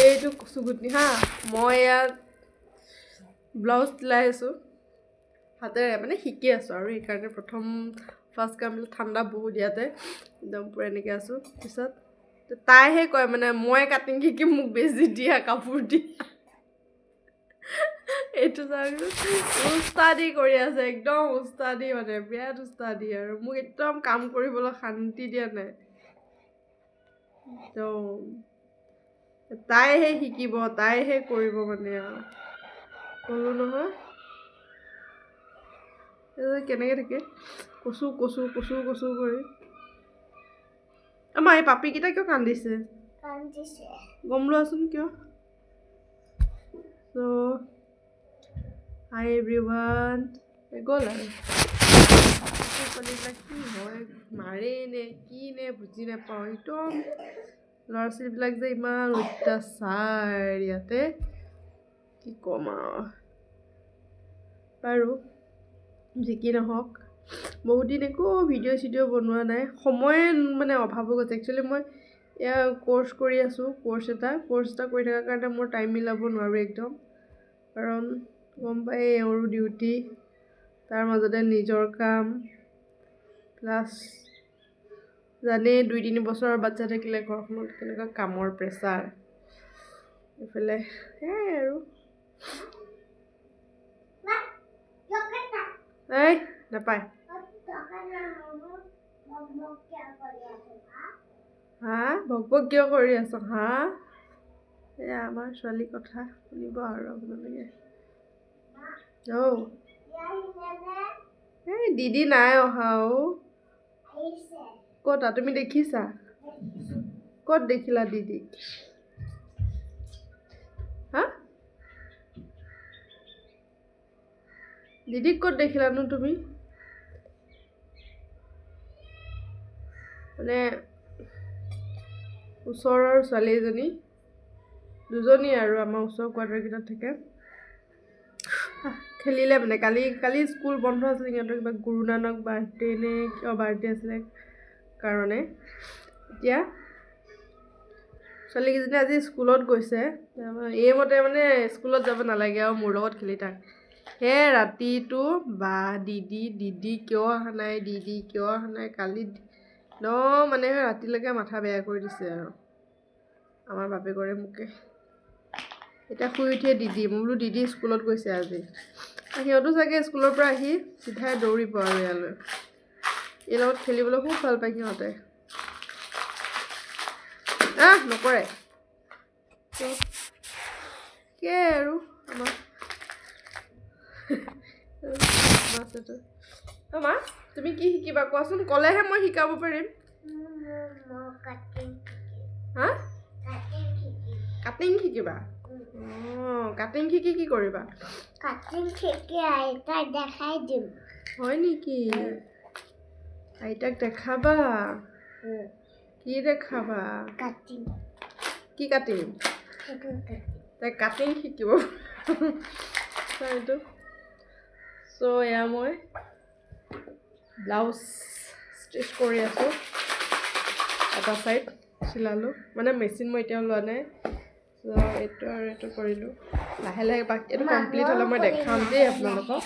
এইটো কচুগুটি হা মই ইয়াত ব্লাউজ চিলাই আছোঁ। হাতেৰে মানে শিকি আছোঁ আৰু সেইকাৰণে প্ৰথম ফাৰ্ষ্ট কাম ঠাণ্ডা বহুত ইয়াতে। একদম পূৰা এনেকৈ আছোঁ। পিছত তাইহে কয় মানে মই কাটিং শিকি মোক বেজি দিয়া কাপোৰ দি। এইটো উস্তাদি কৰি আছে একদম উস্তাদি মানে বিৰাট উস্তাদি আৰু মোক একদম কাম কৰিবলৈ শান্তি দিয়া নাই। একদম। তাইহে শিকিব তাইহে কৰিব মানে আৰু। ক'লোঁ নহয়। কেনেকৈ থাকে। কচু কচু কচু কচু কৰি। আমাৰ এই পাপিকেইটা কিয় কান্দিছে? গম লোৱাচোন কিয়? চ' হাই এভৰিৱান গ'ল আৰু। কি হয় মাৰে নে কি নে বুজি নাপাওঁ। একদম ল'ৰা ছোৱালীবিলাক যে ইমান অত্যাচাৰ ইয়াতে কি ক'ম আৰু বাৰু যি কি নহওক বহুত দিন একো ভিডিঅ' চিডিঅ' বনোৱা নাই। সময়ে মানে অভাৱ হৈ গৈছে। একচুৱেলি মই এয়া ক'ৰ্চ কৰি আছোঁ ক'ৰ্চ এটা। ক'ৰ্চ এটা কৰি থকাৰ কাৰণে মোৰ টাইম মিলাব নোৱাৰোঁ একদম। কাৰণ গম পাই এওঁৰো ডিউটি তাৰ মাজতে নিজৰ কাম প্লাছ জানেই দুই তিনি বছৰৰ বাচ্চা থাকিলে ঘৰখনত কেনেকুৱা কামৰ প্ৰেছাৰ এইফালে সেয়াই আৰু। এই নাপায়। হা? ভক ভক কিয় কৰি আছ? হা? এয়া আমাৰ ছোৱালীৰ কথা শুনিব আৰু আপোনালোকে। অ' এই দিদি নাই অহা অ' ক'তা তুমি দেখিছা? ক'ত দেখিলা দিদিক হা? দিদিক ক'ত দেখিলানো তুমি? মানে ওচৰৰ ছোৱালী এজনী। দুজনী আৰু আমাৰ ওচৰৰ কোৱাৰ্টাৰকেইটাত থাকে। খেলিলে মানে কালি কালি স্কুল বন্ধ আছিলে সিহঁতৰ কিবা গুৰু নানক বাৰ্থডে নে কিয় বাৰ্থডে আছিলে কাৰণে। এতিয়া ছোৱালীকেইজনী আজি স্কুলত গৈছে এইমতে মানে স্কুলত যাব নালাগে আৰু মোৰ লগত খেলি থাক। সেই ৰাতিটো বা দিদি দিদি কিয় অহা নাই দিদি কিয় অহা নাই কালি একদম মানে ৰাতিলৈকে মাথা বেয়া কৰি দিছে আৰু। আমাৰ বাপেকৰে মোকে। এতিয়া শুই উঠিয়ে দিদি মই বোলো দিদি স্কুলত গৈছে আজি। সিহঁতো চাগে স্কুলৰ পৰা আহি চিধাই দৌৰিব আৰু ইয়ালৈ। এই লগত খেলিবলৈ খুব ভাল পায় সিহঁতে। আহ নকৰে। সেয়াই আৰু আমাৰ? মা তুমি কি শিকিবা? কোৱাচোন ক'লেহে মই শিকাব পাৰিম। হা? কাটিং শিকিবা? কাটিং শিকি কি কৰিবা? কাটিং থেকে আইতাক দেখাই দিম। হয় নেকি? আইতাক দেখাবা? কি দেখাবা? কাটিং কি কাটিং তাই কাটিং শিকিব এইটো। চ' এয়া মই ব্লাউজ ষ্টিচ কৰি আছোঁ। এটা ছাইড চিলালোঁ। মানে মেচিন মই এতিয়াও লোৱা নাই। এইটো আৰু এইটো কৰিলোঁ। লাহে লাহে বাকী এইটো কমপ্লিট হ'লে মই দেখাম দেই আপোনালোকক।